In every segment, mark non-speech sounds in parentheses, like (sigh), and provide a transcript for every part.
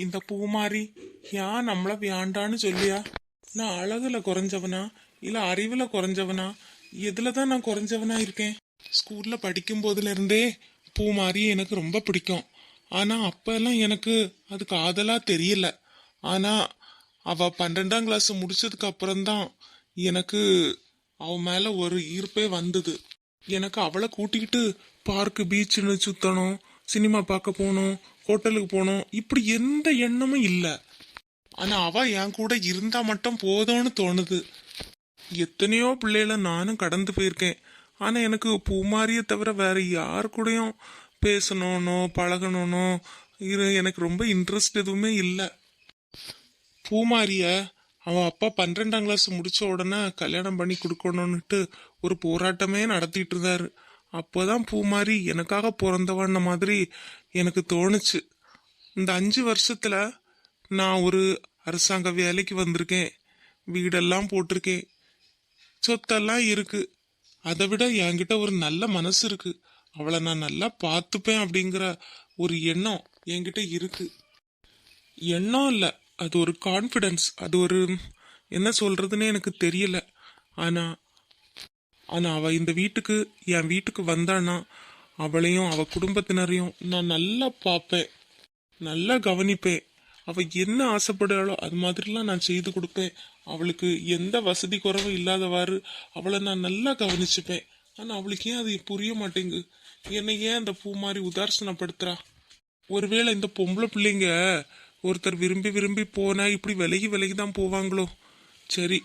இந்த பூமாரி ஏன் நம்மள வேண்டான்னு சொல்லியா? நான் அழகுல குறைஞ்சவனா? இல்ல அறிவுல குறைஞ்சவனா? எதுல தான் நான் குறைஞ்சவனா இருக்கேன்? ஸ்கூல்ல படிக்கும் போதுல இருந்தே பூமாரி எனக்கு ரொம்ப பிடிக்கும். ஆனா அப்ப எல்லாம் எனக்கு அது காதலா தெரியல. ஆனா அவ பன்னெண்டாம் கிளாஸ் முடிச்சதுக்கு அப்புறம்தான் எனக்கு அவ மேல ஒரு ஈர்ப்பே வந்தது. எனக்கு அவளை கூட்டிக்கிட்டு பார்க்கு பீச்சுன்னு சுத்தணும். சினிமா பார்க்க போகணும் ஹோட்டலுக்கு போகணும் இப்படி எந்த எண்ணமும் இல்லை. ஆனால் அவ என் கூட இருந்தால் மட்டும் போதும்னு தோணுது. எத்தனையோ பிள்ளைகள நானும் கடந்து போயிருக்கேன். ஆனால் எனக்கு பூமாரியை தவிர வேற யார் கூடயும் பேசணும்னோ பழகணும்னோ இது எனக்கு ரொம்ப இன்ட்ரெஸ்ட் எதுவுமே இல்லை. பூமாரிய அவன் அப்பா பன்னிரெண்டாம் கிளாஸ் முடிச்ச உடனே கல்யாணம் பண்ணி கொடுக்கணும்னுட்டு ஒரு போராட்டமே நடத்திட்டு இருந்தாரு. அப்போதான் பூமாரி எனக்காக பிறந்தவன்ன மாதிரி எனக்கு தோணுச்சு. இந்த அஞ்சு வருஷத்துல நான் ஒரு அரசாங்க வேலைக்கு வந்திருக்கேன். வீடெல்லாம் போட்டிருக்கேன். சொத்தெல்லாம் இருக்கு. அதை விட என்கிட்ட ஒரு நல்ல மனசு இருக்கு. அவளை நான் நல்லா பார்த்துப்பேன் அப்படிங்கிற ஒரு எண்ணம் என்கிட்ட இருக்கு. எண்ணம் இல்லை. அது ஒரு கான்ஃபிடன்ஸ் அது ஒரு என்ன சொல்றதுன்னு எனக்கு தெரியல. ஆனால் ஆனால் அவள் இந்த வீட்டுக்கு என் வீட்டுக்கு வந்தானா அவளையும் அவள் குடும்பத்தினரையும் நான் நல்லா பார்ப்பேன். நல்லா கவனிப்பேன். அவள் என்ன ஆசைப்படுறாளோ அது மாதிரிலாம் நான் செய்து கொடுப்பேன். அவளுக்கு எந்த வசதி குறைவும் இல்லாதவாறு அவளை நான் நல்லா கவனிச்சுப்பேன். ஆனால் அவளுக்கு ஏன் அது புரிய மாட்டேங்கு என்னை ஏன் அந்த பூ மாதிரி உதாசனப்படுத்துறா? ஒருவேளை இந்த பொம்பளை பிள்ளைங்க ஒருத்தர் விரும்பி விரும்பி போனால் இப்படி விலகி விலகி தான் போவாங்களோ? சரி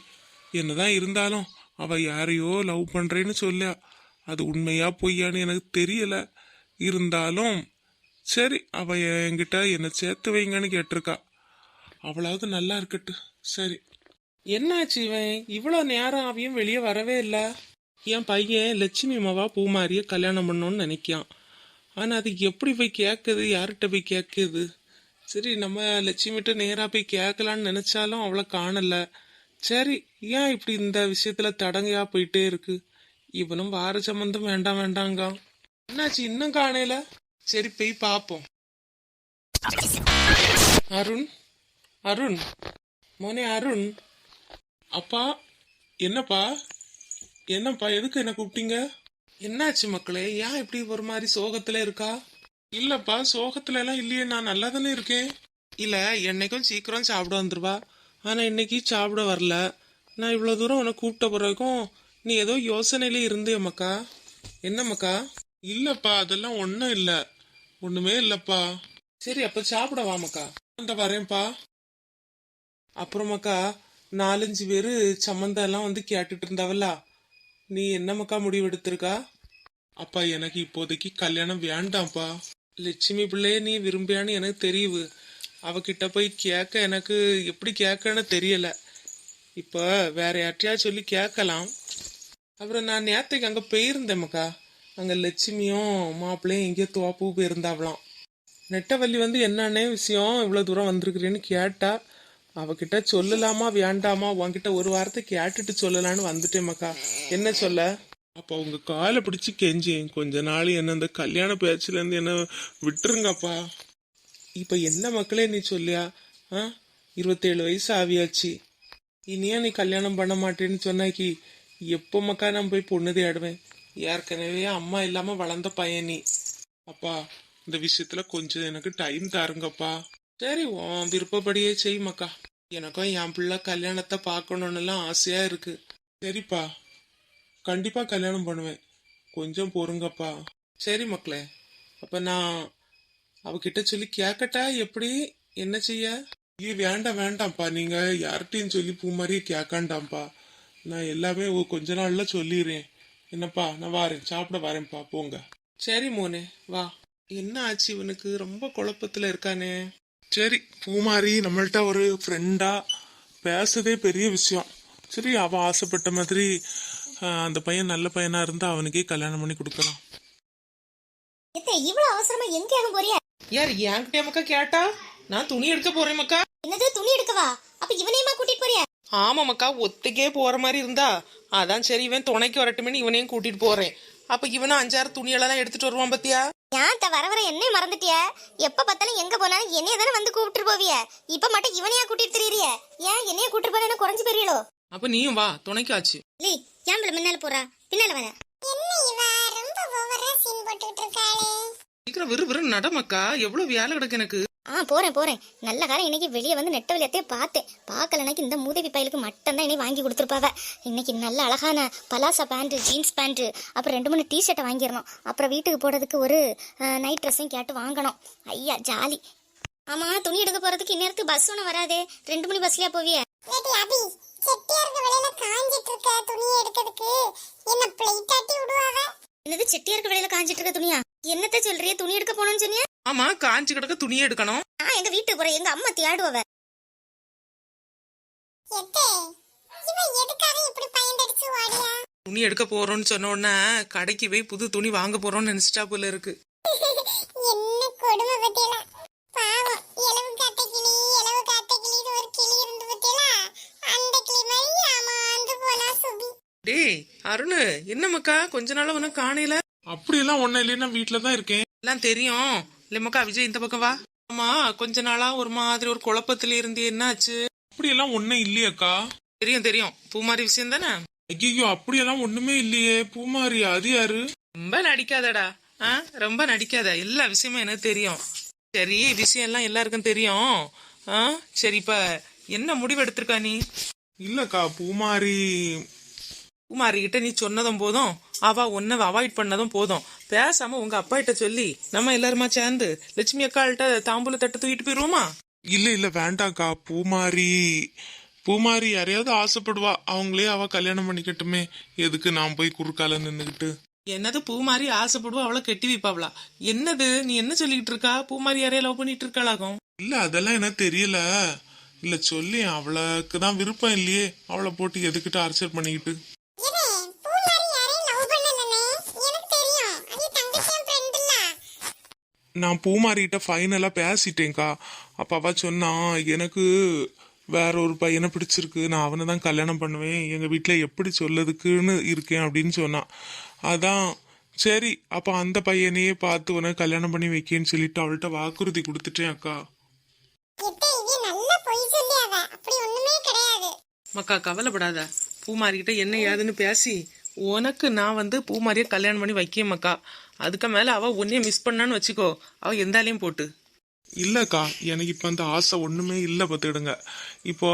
என்னதான் இருந்தாலும் அவ யாரையோ லவ் பண்றேன்னு சொல்ல. அது உண்மையா பொய்யான்னு எனக்கு தெரியல. இருந்தாலும் சரி அவ என்கிட்ட என்னை சேர்த்து வைங்கன்னு கேட்டிருக்கா. அவளாவது நல்லா இருக்கட்டு சரி. என்னாச்சு இவன்? இவ்வளோ நேரம் அவையும் வெளியே வரவே இல்லை. என் பையன் லட்சுமி மாவா பூமாரியை கல்யாணம் பண்ணோன்னு நினைக்கான் ஆனால் அது எப்படி போய் கேட்குது யார்கிட்ட போய் கேட்குது சரி நம்ம லட்சுமிகிட்ட நேராக போய் கேட்கலான்னு நினச்சாலும் அவளை காணலை. சரி ஏன் இப்படி இந்த விஷயத்துல தடங்கையா போயிட்டே இருக்கு? இவனும் வார சம்பந்தம் வேண்டாம் வேண்டாங்க என்னாச்சு இன்னும் காணல? சரி போய் பாப்போம். அருண் அருண் மோனே அருண். அப்பா என்னப்பா? என்னப்பா எதுக்கு என்ன கூப்பிட்டீங்க? என்னாச்சு மக்களே ஏன் இப்படி ஒரு மாதிரி சோகத்துல இருக்கா? இல்லப்பா சோகத்துல எல்லாம் இல்லையே நான் நல்லா தானே இருக்கேன். இல்ல என்னைக்கும் சீக்கிரம் சாப்பிட வந்துருவா. ஆனா இன்னைக்கு சாப்பிட வரல. நான் இவ்வளவு தூரம் உன்னை கூப்பிட்ட பிறகும் நீ ஏதோ யோசனையில இருந்தே என்னம்மாக்கா இல்லைப்பா அதெல்லாம் ஒண்ணும் இல்ல. ஒண்ணுமே இல்லப்பா. சரி அப்ப சாப்பிட வாமக்கா அந்த வரேன்ப்பா. அப்புறமாக்கா நாலஞ்சு பேரு சம்மந்தெல்லாம் வந்து கேட்டுட்டு இருந்தாவல்ல. நீ என்னமாக்கா முடிவெடுத்திருக்கா? அப்பா எனக்கு இப்போதைக்கு கல்யாணம் வேண்டாம்ப்பா. லட்சுமி பிள்ளைய நீ விரும்பியான்னு எனக்கு தெரியுது. அவகிட்ட போய் கேட்க எனக்கு எப்படி கேட்கன்னு தெரியல. இப்போ வேற யார்ட்டையா சொல்லி கேட்கலாம். அப்புறம் நான் நேத்தைக்கு அங்கே போயிருந்தேன் மக்கா அங்கே லட்சுமியும் மாப்பிள்ளையும் எங்கேயோ தோப்பு போயிருந்தாவலாம் நெட்டவள்ளி வந்து என்னென்ன விஷயம் இவ்வளோ தூரம் வந்திருக்கிறேன்னு கேட்டா அவகிட்ட சொல்லலாமா வேண்டாமா உன்கிட்ட ஒரு வாரத்தை கேட்டுட்டு சொல்லலான்னு வந்துட்டேன் மக்கா என்ன சொல்ல? அப்போ உங்க காலை பிடிச்சி கெஞ்சேன் கொஞ்ச நாள் என்ன இந்த கல்யாண பேச்சுல இருந்து என்ன விட்டுருங்கப்பா. இப்போ என்ன மக்களே நீ சொல்லியா? ஆ? இருபத்தேழு வயசு ஆவியாச்சு. இனியா நீ கல்யாணம் பண்ண மாட்டேன்னு சொன்னாக்கி எப்போ மக்கா நான் போய் பொண்ணு தேடுவேன்? ஏற்கனவே அம்மா இல்லாமல் வளர்ந்த பையன் நீ. அப்பா இந்த விஷயத்துல கொஞ்சம் எனக்கு டைம் தாருங்கப்பா. சரி உன் விருப்பப்படியே செய் மக்கா. எனக்கும் என் பிள்ளை கல்யாணத்தை பார்க்கணுன்னுலாம் ஆசையா இருக்கு. சரிப்பா. கண்டிப்பா கல்யாணம் பண்ணுவேன். கொஞ்சம் பொறுங்கப்பா. சரி மக்களே அப்ப நான் அவகிட்ட சொல்லி கேட்கட்டா எப்படி? என்ன செய்ய? ஐயோ வேண்டாம் வேண்டாம்ப்பா. நீங்க யார்கிட்டையும் சொல்லி பூ மாதிரி கேட்காண்டாம்ப்பா. நான் எல்லாமே கொஞ்ச நாள்ல சொல்லிடுறேன். என்னப்பா? நான் வாரேன். சாப்பிட வரேன்ப்பா. போங்க. சரி மோனே. வா. என்ன ஆச்சு இவனுக்கு? ரொம்ப குழப்பத்துல இருக்கானே. சரி பூமாரி நம்மள்ட்ட ஒரு ஃப்ரெண்டா பேசுதே பெரிய விஷயம். சரி அவ ஆசைப்பட்ட மாதிரி அந்த பையன் நல்ல பையனா இருந்தா அவனுக்கே கல்யாணம் பண்ணி கொடுக்கலாம். இவ்வளவு அவசரமா எங்கேயாக போறியா? யார் என்கிட்ட மக்கா கேட்டா? நான் துணி எடுக்க போறேன் மக்கா. என்னது துணி எடுக்கவா? அப்ப இவனையுமா கூட்டிட்டு போறியா? ஆமா மக்கா ஒத்துக்கே போற மாதிரி இருந்தா. அதான் சரி இவன் துணைக்கு வரட்டுமேனு இவனையும் கூட்டிட்டு போறேன். அப்ப இவனும் அஞ்சாறு துணியெல்லாம் எடுத்துட்டு வருவான் பத்தியா? ஏன் த வர வர என்னைய மறந்துட்டிய? எப்ப பார்த்தாலும் எங்க போனாலும் என்னைய தானே வந்து கூப்பிட்டு போவிய? இப்ப மட்டும் இவனையா கூட்டிட்டு திரியறிய? ஏன் என்னைய கூட்டிட்டு போனா குறைஞ்சு போறீங்களோ அப்ப நீயும் வா துணைக்கு ஆச்சு. லே ஏன் பிள்ளை முன்னால போறா? பின்னால வர என்ன இவ ரொம்ப ஓவரா சீன் போட்டுட்டு இருக்காளே. சீக்கிரம் விறு விறு நடமக்கா எவ்வளவு வேலை கிடக்கு எனக்கு. ஆ போறேன் போறேன். நல்ல காரம் இன்னைக்கு வெளியே வந்து நெட்ட வெளியத்தையே பார்த்தேன். பார்க்கலனாக்கி இந்த மூதேவி பயலுக்கு மட்டும் தான் வாங்கி கொடுத்துருப்பாவ. இன்னைக்கு நல்ல அழகான பலாசா பேண்ட் ஜீன்ஸ் பேண்ட் அப்புறம் ரெண்டு மூணு டிஷர்ட்டை வாங்கிடணும். அப்புறம் வீட்டுக்கு போடுறதுக்கு ஒரு நைட் ட்ரெஸ்ஸையும் கேட்டு வாங்கணும். ஐயா ஜாலி. ஆமா துணி எடுக்க போறதுக்கு இந்நேரத்துக்கு பஸ் ஒன்று வராதே. ரெண்டு மணி பஸ்லயா போவிய? அபி செட்டியாருக்கு வெளியில காஞ்சிட்டு இருக்க துணியை எடுக்கிறதுக்கு என்ன பிளேட் ஆட்டி விடுவாங்க என்னது செட்டியாருக்கு வெளியில காஞ்சிட்டு இருக்க துணியா? என்னத்த சொல்றிய? துணி எடுக்க போனோம்னு சொன்னியா? ஆமா காஞ்சி கிடக்க துணி எடுக்கணும். நான் எங்க வீட்டுக்கு போறேன் எங்க அம்மா தேடுவவ துணி எடுக்க போறோம்னு சொன்ன உடனே கடைக்கு போய் புது துணி வாங்க போறோம்னு நினைச்சிட்டா போல இருக்கு. என்ன கொடுமை பத்தியல பாவம் இளவு காத்த கிளி இளவு காத்த கிளி ஒரு கிளி இருந்து பத்தியல அந்த கிளி மாதிரி போனா சுபி. டேய் அருண் என்ன மக்கா? கொஞ்ச நாளா உனக்கு காணையில அப்படியெல்லாம் ஒன்னும் இல்லைன்னா வீட்டில தான் இருக்கேன். எல்லாம் தெரியும். இல்ல விஜய் இந்த பக்கம் வா. ஆமா கொஞ்ச நாளா ஒரு மாதிரி ஒரு குழப்பத்துல இருந்து என்னாச்சு? அப்படியெல்லாம் ஒன்னும் இல்லையேக்கா தெரியும் தெரியும். பூமாரி விஷயம் தானே? ஐயோ அப்படியெல்லாம் ஒண்ணுமே இல்லையே பூமாரி அது யாரு? ரொம்ப நடிக்காதடா. ஆ ரொம்ப நடிக்காத. எல்லா விஷயமும் எனக்கு தெரியும். சரி விஷயம் எல்லாம் எல்லாருக்கும் தெரியும். ஆ சரி இப்ப என்ன முடிவு எடுத்திருக்கா நீ? இல்லக்கா பூமாரி குமாரி கிட்ட நீ சொன்னதும் போதும். அவ உன்னை அவாய்ட் பண்ணதும் போதும். பேசாம உங்க அப்பா கிட்ட சொல்லி நம்ம எல்லாருமா சேர்ந்து லட்சுமி அக்காள்கிட்ட தாம்பூல தட்டு தூக்கிட்டு போயிருவோமா? இல்ல இல்ல வேண்டாக்கா பூமாரி பூமாரி யாரையாவது ஆசைப்படுவா. அவங்களே அவ கல்யாணம் பண்ணிக்கட்டுமே. எதுக்கு நான் போய் குறுக்கால நின்னுகிட்டு என்னது பூமாரி ஆசைப்படுவா? அவளை கெட்டி வைப்பாவளா? என்னது? நீ என்ன சொல்லிட்டு இருக்கா? பூமாரி யாரையா லவ் பண்ணிட்டு இருக்காளாகும்? இல்ல அதெல்லாம் எனக்கு தெரியல. இல்ல சொல்லி அவளுக்கு தான் விருப்பம் இல்லையே. அவளை போட்டு எதுக்கிட்டு அர்ச்சர் பண்ணிக்கிட்டு? நான் பூமாரிகிட்ட ஃபைனலா பேசிட்டேன்க்கா. அப்ப அவ சொன்னா எனக்கு வேற ஒரு பையனை பிடிச்சிருக்கு. நான் அவனை தான் கல்யாணம் பண்ணுவேன். எங்க வீட்ல எப்படி சொல்லதுக்குன்னு இருக்கேன் அப்படின்னு சொன்னான் அதான் சரி அப்ப அந்த பையனையே பார்த்து உனக்கு கல்யாணம் பண்ணி வைக்கேன்னு சொல்லிட்டு அவள்கிட்ட வாக்குறுதி கொடுத்துட்டேன் அக்கா. மக்கா கவலைப்படாத பூமாரி கிட்ட என்ன ஏதுன்னு பேசி உனக்கு நான் வந்து பூமாரியை கல்யாணம் பண்ணி வைக்கேன் மக்கா அதுக்கு மேல அவ ஒன்னே மிஸ் பண்ணான்னு வச்சுக்கோ. அவ எந்தாலையும் போட்டு. இல்லக்கா எனக்கு இப்ப அந்த ஆசை ஒண்ணுமே இல்ல பார்த்துடுங்க இப்போ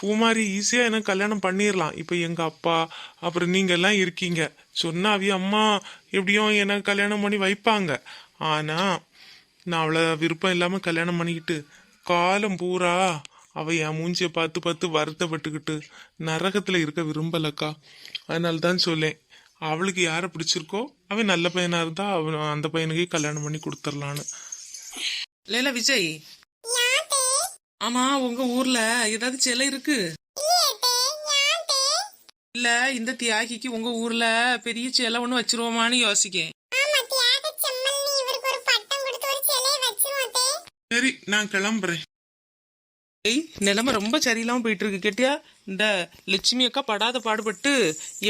பூமாரி ஈஸியா எனக்கு கல்யாணம் பண்ணிடலாம் இப்போ எங்க அப்பா அப்புறம் நீங்க எல்லாம் இருக்கீங்க. சொன்னால் அவிய அம்மா எப்படியும் எனக்கு கல்யாணம் பண்ணி வைப்பாங்க. ஆனா நான் அவளை விருப்பம் இல்லாம கல்யாணம் பண்ணிக்கிட்டு காலம் பூரா அவ என் மூஞ்சிய பார்த்து பார்த்து வருத்தப்பட்டுக்கிட்டு நரகத்துல இருக்க விரும்பலக்கா. அதனால தான் சொல்லேன் அவளுக்கு யாரை பிடிச்சிருக்கோ அவன் நல்ல பையனா இருந்தா அவன் அந்த பையனுக்கே கல்யாணம் பண்ணி கொடுத்துர்லான்னு. லேல விஜய். ஆமா உங்க ஊர்ல ஏதாவது சிலை இருக்கு? இல்ல இந்த தியாகிக்கு உங்க ஊர்ல பெரிய சிலை ஒண்ணு வச்சிருவோமான்னு யோசிக்கேன். ஆமா தியாக செம்மல்னு இவருக்கு ஒரு பட்டம் கொடுத்து ஒரு சிலையை வச்சிருவோம் தே. சரி நான் கிளம்புறேன். ஏய் நிலைமை ரொம்ப சரியில்லாமல் போயிட்டு இருக்கு கேட்டியா? இந்த லட்சுமி அக்கா படாத பாடுபட்டு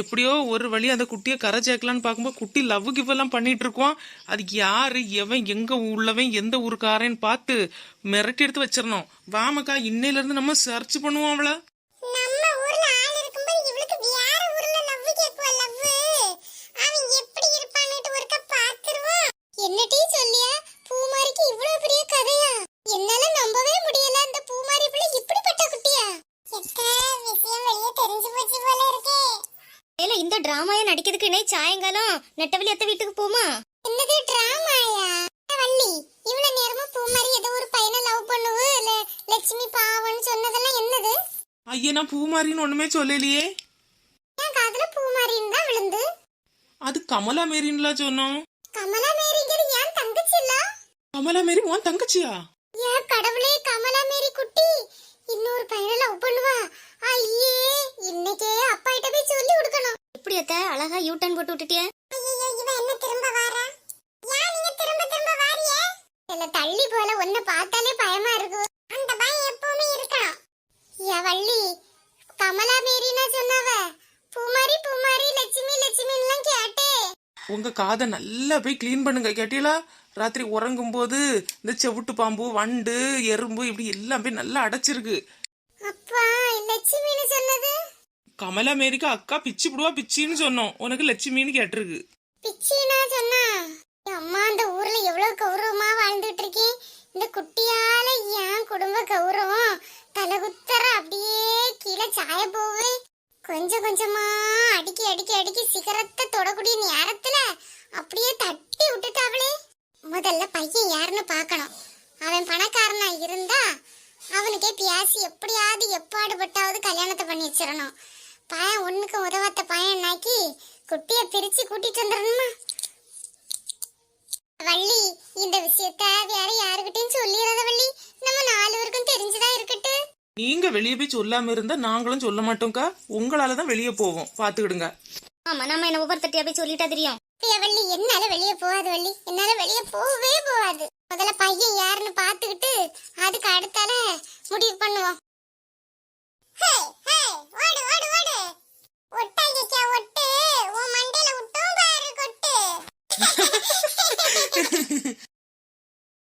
எப்படியோ ஒரு வழி அந்த குட்டியை கரை சேர்க்கலான்னு பார்க்கும்போது குட்டி லவ் கிவ் எல்லாம் பண்ணிட்டு இருக்கோம். அது யாரு எவன் எங்க உள்ளவன் எந்த ஊருக்காரன்னு பார்த்து மிரட்டி எடுத்து வச்சிடணும். வாமக்கா இன்னையில இருந்து நம்ம சர்ச் பண்ணுவோம் அவளை. டிராமாயா நடிக்கிறதுக்கு இன்னைக்கு சாயங்காலம் நெட்டவெளி அத்தை வீட்டுக்கு போமா? என்னது டிராமாயா? வள்ளி இவ்வளவு நேரமா பூமாரி ஏதோ ஒரு பையனை லவ் பண்ணுவு? லட்சுமி பாவம்னு சொன்னதெல்லாம் என்னது? ஐயா நான் பூமாரின்னு ஒண்ணுமே சொல்லலையே. என் காதுல பூமாரின்னு தான் விழுந்து? அது கமலா மேரின்லாம் சொன்னோம். கமலா மேரிங்கிறது ஏன் தங்கச்சி இல்ல கமலா மேரி உன் தங்கச்சியா? ஏன் கடவுளே கமலா மேரி குட்டி. இன்னொரு பையனை லவ் பண்ணுவா? ஐயே இன்னைக்கே அப்பா கிட்ட போய் சொல்லி கொடுக்கணும். எப்படி அத்தை? அழகா யூ டர்ன் போட்டு விட்டுட்டிய? ஐயோ இவ என்ன திரும்ப வாரா ஏன் நீங்க திரும்ப திரும்ப வாரியே இல்ல தள்ளி போல. ஒன்ன பார்த்தாலே பயமா இருக்கு. அந்த பயம் எப்பவுமே இருக்கணும் ஏ வள்ளி கமலா மேரினா சொன்னவ? பூமாரி பூமாரி லட்சுமி லட்சுமி எல்லாம் கேட்டே. உங்க காதை நல்லா போய் க்ளீன் பண்ணுங்க. கேட்டீங்களா? ராத்திரி உறங்கும் போது இந்த செவிட்டு பாம்பு வண்டு எறும்பு இப்படி எல்லாம் போய் நல்லா அடைச்சிருக்கு. அப்பா லட்சுமின்னு சொன்னது கமலா மேரிக்கா அக்கா பிச்சு புடுவா பிச்சின்னு சொன்னோம். உனக்கு லட்சுமின்னு கேட்டிருக்கு. பிச்சினா சொன்னா? அம்மா அந்த ஊர்ல எவ்வளவு கௌரவமா வாழ்ந்துட்டு இருக்கேன் இந்த குட்டியால என் குடும்ப கௌரவம்? தலகுத்தர அப்படியே கீழே சாய போவே. கொஞ்சம் கொஞ்சமா அடிக்கி அடிக்கி அடிக்கி சிகரத்தை தொடக்கூடிய நேரத்துல அப்படியே தட்டி விட்டுட்டாவளே. முதல்ல பையன் யாருன்னு பார்க்கணும். அவன் பணக்காரனா இருந்தா அவனுக்கே பியாசி எப்படியாவது எப்பாடுபட்டாவது கல்யாணத்தை பண்ணி வச்சிடணும். பையன் ஒண்ணுக்கு உதவாத்த பையனாக்கி குட்டிய பிரிச்சு கூட்டிட்டு வந்துடணுமா? வள்ளி இந்த விஷயத்த வேற யாருக்கிட்டையும் சொல்லிடாத வள்ளி. நம்ம நாலு பேருக்கும் தெரிஞ்சுதான் இருக்கட்டு. நீங்க வெளியே போய் சொல்லாம இருந்தா நாங்களும் சொல்ல மாட்டோம்க்கா. உங்களாலதான் வெளியே போவோம். பாத்துக்கிடுங்க. ஆமா நம்ம என்ன ஒவ்வொருத்தட்டியா போய் சொல்லிட்டா தெரியும். பிரியா வள்ளி என்னால வெளியே போகாது வள்ளி. என்னால வெளியே போகவே போகாது. முதல்ல பையன் யாருன்னு பாத்துக்கிட்டு அதுக்கு அடுத்தால முடிவு பண்ணுவோம். ஒட்டு. உன் மண்டையில விட்டும் பாரு கொட்டு. (laughs) (laughs)